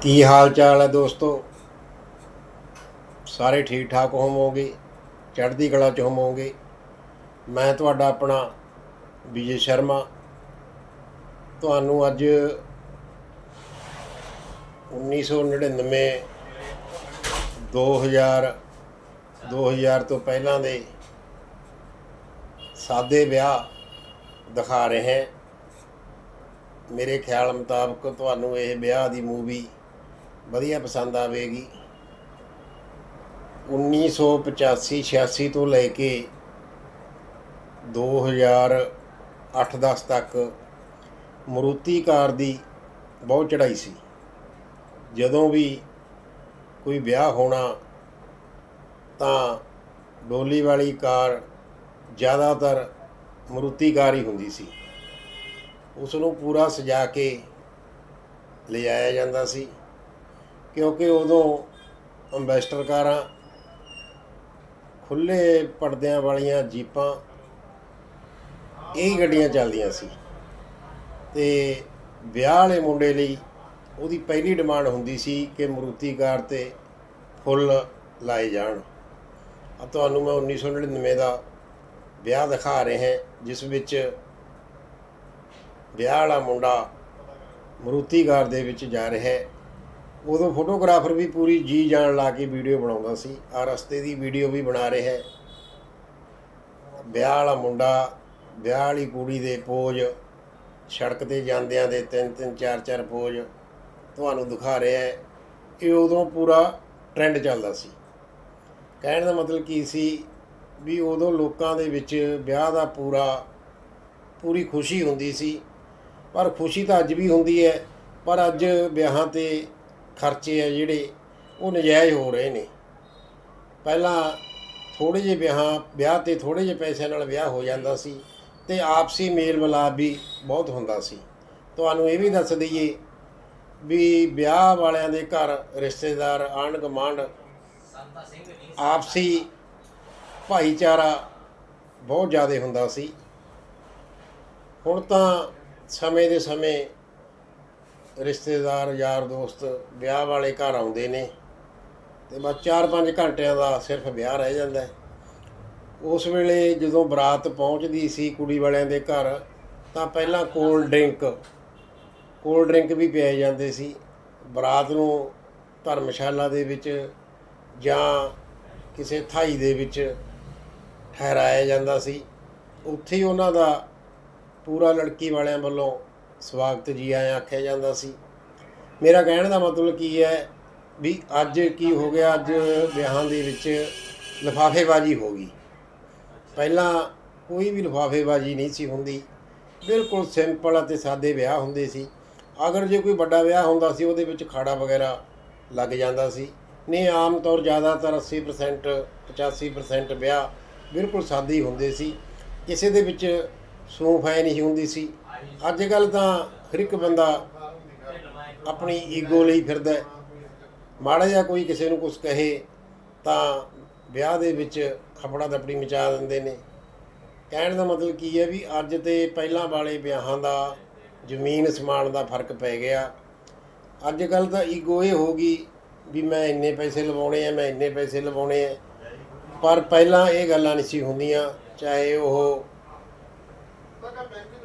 ਕੀ ਹਾਲ ਚਾਲ ਹੈ ਦੋਸਤੋ? ਸਾਰੇ ਠੀਕ ਠਾਕ ਹੋਵੋਗੇ? ਚੜ੍ਹਦੀ ਕਲਾ ਚ ਹੋਵੋਗੇ? ਮੈਂ ਤੁਹਾਡਾ ਆਪਣਾ ਵਿਜੇ ਸ਼ਰਮਾ। ਤੁਹਾਨੂੰ ਅੱਜ 1999 2000 2000 ਤੋਂ ਪਹਿਲਾਂ ਦੇ ਸਾਦੇ ਵਿਆਹ ਦਿਖਾ ਰਹੇ ਹਾਂ। ਮੇਰੇ ਖਿਆਲ ਮੁਤਾਬਕ ਤੁਹਾਨੂੰ ਇਹ ਵਿਆਹ ਦੀ ਮੂਵੀ ਵਧੀਆ ਪਸੰਦ ਆਵੇਗੀ। 1985 86 ਤੋਂ ਲੈ ਕੇ 2008-10 ਤੱਕ ਮਰੂਤੀ ਕਾਰ ਦੀ ਬਹੁਤ ਚੜ੍ਹਾਈ ਸੀ। ਜਦੋਂ ਵੀ ਕੋਈ ਵਿਆਹ ਹੋਣਾ ਤਾਂ ਡੋਲੀ ਵਾਲੀ ਕਾਰ ਜ਼ਿਆਦਾਤਰ ਮਰੂਤੀਕਾਰ ਹੀ ਹੁੰਦੀ ਸੀ। ਉਸ ਨੂੰ ਪੂਰਾ ਸਜਾ ਕੇ ਲਿਜਾਇਆ ਜਾਂਦਾ ਸੀ। ਕਿਉਂਕਿ ਉਦੋਂ ਅੰਬੈਸਟਰ ਕਾਰਾਂ ਖੁੱਲੇ ਪਰਦਿਆਂ ਵਾਲੀਆਂ ਜੀਪਾਂ ਇਹ ਗੱਡੀਆਂ ਚੱਲਦੀਆਂ ਸੀ। ਤੇ ਵਿਆਹ ਵਾਲੇ ਮੁੰਡੇ ਲਈ ਉਹਦੀ ਪਹਿਲੀ ਡਿਮਾਂਡ ਹੁੰਦੀ ਸੀ ਕਿ ਮਰੂਤੀ ਕਾਰ ਤੇ ਫੁੱਲ ਲਾਏ ਜਾਣ। ਆ ਤੁਹਾਨੂੰ ਮੈਂ 1999 ਦਾ ਵਿਆਹ ਦਿਖਾ ਰਹੇ ਹਾਂ, ਜਿਸ ਵਿੱਚ ਵਿਆਹ ਵਾਲਾ ਮੁੰਡਾ ਮਰੂਤੀ ਕਾਰ ਦੇ ਵਿੱਚ ਜਾ ਰਿਹਾ ਹੈ। ਉਦੋਂ ਫੋਟੋਗ੍ਰਾਫਰ ਵੀ ਪੂਰੀ ਜੀ ਜਾਨ ਲਾ ਕੇ ਵੀਡੀਓ ਬਣਾਉਂਦਾ ਸੀ। ਆ ਰਸਤੇ ਦੀ ਵੀਡੀਓ ਵੀ ਬਣਾ ਰਿਹਾ ਹੈ। ਵਿਆਹ ਵਾਲਾ ਮੁੰਡਾ, ਵਿਆਹ ਵਾਲੀ ਕੁੜੀ ਦੇ ਪੋਜ, ਸੜਕ ਤੇ ਜਾਂਦਿਆਂ ਦੇ ਤਿੰਨ ਤਿੰਨ, ਚਾਰ ਚਾਰ ਪੋਜ ਤੁਹਾਨੂੰ ਦਿਖਾ ਰਿਹਾ ਹੈ। ਇਹ ਉਦੋਂ ਪੂਰਾ ਟ੍ਰੈਂਡ ਚੱਲਦਾ ਸੀ। ਕਹਿਣ ਦਾ ਮਤਲਬ ਕੀ ਸੀ ਵੀ ਉਦੋਂ ਲੋਕਾਂ ਦੇ ਵਿੱਚ ਵਿਆਹ ਦਾ ਪੂਰਾ, ਪੂਰੀ ਖੁਸ਼ੀ ਹੁੰਦੀ ਸੀ। ਪਰ ਖੁਸ਼ੀ ਤਾਂ ਅੱਜ ਵੀ ਹੁੰਦੀ ਹੈ, ਪਰ ਅੱਜ ਵਿਆਹਾਂ ਤੇ ਖਰਚੇ ਆ ਜਿਹੜੇ, ਉਹ ਨਜਾਇਜ਼ ਹੋ ਰਹੇ ਨੇ। ਪਹਿਲਾਂ ਥੋੜੇ ਜਿਹੇ ਵਿਆਹਾਂ, ਵਿਆਹ ਤੇ ਥੋੜੇ ਜਿਹੇ ਪੈਸਿਆਂ ਨਾਲ ਵਿਆਹ ਹੋ ਜਾਂਦਾ ਸੀ ਤੇ ਆਪਸੀ ਮੇਲ ਮਿਲਾਪ ਵੀ ਬਹੁਤ ਹੁੰਦਾ ਸੀ। ਤੁਹਾਨੂੰ ਇਹ ਵੀ ਦੱਸ ਦਈਏ ਵੀ ਵਿਆਹ ਵਾਲਿਆਂ ਦੇ ਘਰ ਰਿਸ਼ਤੇਦਾਰ ਆਂਢ ਗੁਆਂਢ ਆਪਸੀ ਭਾਈਚਾਰਾ ਬਹੁਤ ਜ਼ਿਆਦਾ ਹੁੰਦਾ ਸੀ। ਹੁਣ ਤਾਂ ਸਮੇਂ ਦੇ ਸਮੇਂ ਰਿਸ਼ਤੇਦਾਰ, ਯਾਰ ਦੋਸਤ ਵਿਆਹ ਵਾਲੇ ਘਰ ਆਉਂਦੇ ਨੇ ਤੇ ਬਸ 4-5 ਘੰਟਿਆਂ ਦਾ ਸਿਰਫ ਵਿਆਹ ਰਹਿ ਜਾਂਦਾ ਹੈ। ਉਸ ਵੇਲੇ ਜਦੋਂ ਬਰਾਤ ਪਹੁੰਚਦੀ ਸੀ ਕੁੜੀ ਵਾਲਿਆਂ ਦੇ ਘਰ, ਤਾਂ ਪਹਿਲਾਂ ਕੋਲਡ ਡਰਿੰਕ ਕੋਲਡ ਡਰਿੰਕ ਵੀ ਪਿਆਏ ਜਾਂਦੇ ਸੀ। ਬਰਾਤ ਨੂੰ ਧਰਮਸ਼ਾਲਾ ਦੇ ਵਿੱਚ ਜਾਂ ਕਿਸੇ ਥਾਈ ਦੇ ਵਿੱਚ ਠਹਿਰਾਇਆ ਜਾਂਦਾ ਸੀ। ਉੱਥੇ ਉਹਨਾਂ ਦਾ ਪੂਰਾ ਲੜਕੀ ਵਾਲਿਆਂ ਵੱਲੋਂ ਸਵਾਗਤ ਜੀ ਆਇਆਂ ਆਖਿਆ ਜਾਂਦਾ ਸੀ। ਮੇਰਾ ਕਹਿਣ ਦਾ ਮਤਲਬ ਕੀ ਹੈ ਵੀ ਅੱਜ ਕੀ ਹੋ ਗਿਆ? ਅੱਜ ਵਿਆਹਾਂ ਦੇ ਵਿੱਚ ਲਿਫਾਫੇਬਾਜ਼ੀ ਹੋ ਗਈ। ਪਹਿਲਾਂ ਕੋਈ ਵੀ ਲਿਫਾਫੇਬਾਜ਼ੀ ਨਹੀਂ ਸੀ ਹੁੰਦੀ। ਬਿਲਕੁਲ ਸਿੰਪਲ ਅਤੇ ਸਾਦੇ ਵਿਆਹ ਹੁੰਦੇ ਸੀ। ਅਗਰ ਜੇ ਕੋਈ ਵੱਡਾ ਵਿਆਹ ਹੁੰਦਾ ਸੀ, ਉਹਦੇ ਵਿੱਚ ਖਾੜਾ ਵਗੈਰਾ ਲੱਗ ਜਾਂਦਾ ਸੀ। ਨਹੀਂ, ਆਮ ਤੌਰ ਜ਼ਿਆਦਾਤਰ 80% 85% ਵਿਆਹ ਬਿਲਕੁਲ ਸਾਦੇ ਹੀ ਹੁੰਦੇ ਸੀ। ਕਿਸੇ ਦੇ ਵਿੱਚ ਸੂਫ ਐ ਨਹੀਂ ਹੁੰਦੀ ਸੀ। ਅੱਜ ਕੱਲ ਤਾਂ ਹਰ ਇੱਕ ਬੰਦਾ ਆਪਣੀ ਈਗੋ ਲਈ ਫਿਰਦਾ ਹੈ। ਮਾੜਾ ਜਿਹਾ ਕੋਈ ਕਿਸੇ ਨੂੰ ਕੁਝ ਕਹੇ ਤਾਂ ਵਿਆਹ ਦੇ ਵਿੱਚ ਖਪੜਾ ਦਪੜੀ ਮਚਾ ਦਿੰਦੇ ਨੇ। ਕਹਿਣ ਦਾ ਮਤਲਬ ਕੀ ਹੈ ਵੀ ਅੱਜ ਤੇ ਪਹਿਲਾਂ ਵਾਲੇ ਵਿਆਹਾਂ ਦਾ, ਜ਼ਮੀਨ ਸਮਾਨ ਦਾ ਫ਼ਰਕ ਪੈ ਗਿਆ। ਅੱਜ ਕੱਲ ਤਾਂ ਈਗੋ ਇਹ ਹੋ ਗਈ ਵੀ ਮੈਂ ਇੰਨੇ ਪੈਸੇ ਲਵਾਉਣੇ ਆ, ਮੈਂ ਇੰਨੇ ਪੈਸੇ ਲਵਾਉਣੇ ਆ। ਪਰ ਪਹਿਲਾਂ ਇਹ ਗੱਲਾਂ ਨਹੀਂ ਸੀ ਹੁੰਦੀਆਂ, ਚਾਹੇ ਉਹ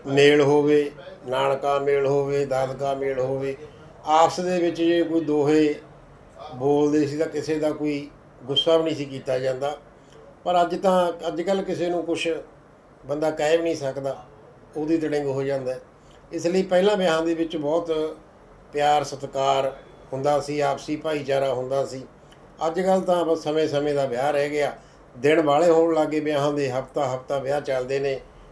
ਮੇਲ ਹੋਵੇ, ਨਾਨਕਾ ਮੇਲ ਹੋਵੇ, ਦਾਦਕਾ ਮੇਲ ਹੋਵੇ, ਆਪਸ ਦੇ ਵਿੱਚ ਜੇ ਕੋਈ ਦੋਹੇ ਬੋਲਦੇ ਸੀ ਤਾਂ ਕਿਸੇ ਦਾ ਕੋਈ ਗੁੱਸਾ ਵੀ ਨਹੀਂ ਸੀ ਕੀਤਾ ਜਾਂਦਾ। ਪਰ ਅੱਜ ਤਾਂ ਅੱਜ ਕੱਲ ਕਿਸੇ ਨੂੰ ਕੁਝ ਬੰਦਾ ਕਹਿ ਵੀ ਨਹੀਂ ਸਕਦਾ, ਉਹਦੀ ਤੜਿੰਗ ਹੋ ਜਾਂਦਾ। ਇਸ ਲਈ ਪਹਿਲਾਂ ਵਿਆਹਾਂ ਦੇ ਵਿੱਚ ਬਹੁਤ ਪਿਆਰ, ਸਤਿਕਾਰ ਹੁੰਦਾ ਸੀ, ਆਪਸੀ ਭਾਈਚਾਰਾ ਹੁੰਦਾ ਸੀ। ਅੱਜ ਕੱਲ ਤਾਂ ਬਸ ਸਮੇਂ-ਸਮੇਂ ਦਾ ਵਿਆਹ ਰਹਿ ਗਿਆ। ਦਿਨ ਵਾਲੇ ਹੋਣ ਲੱਗੇ ਵਿਆਹਾਂ ਦੇ ਹਫਤਾ ਹਫਤਾ ਵਿਆਹ ਚੱਲਦੇ ਨੇ।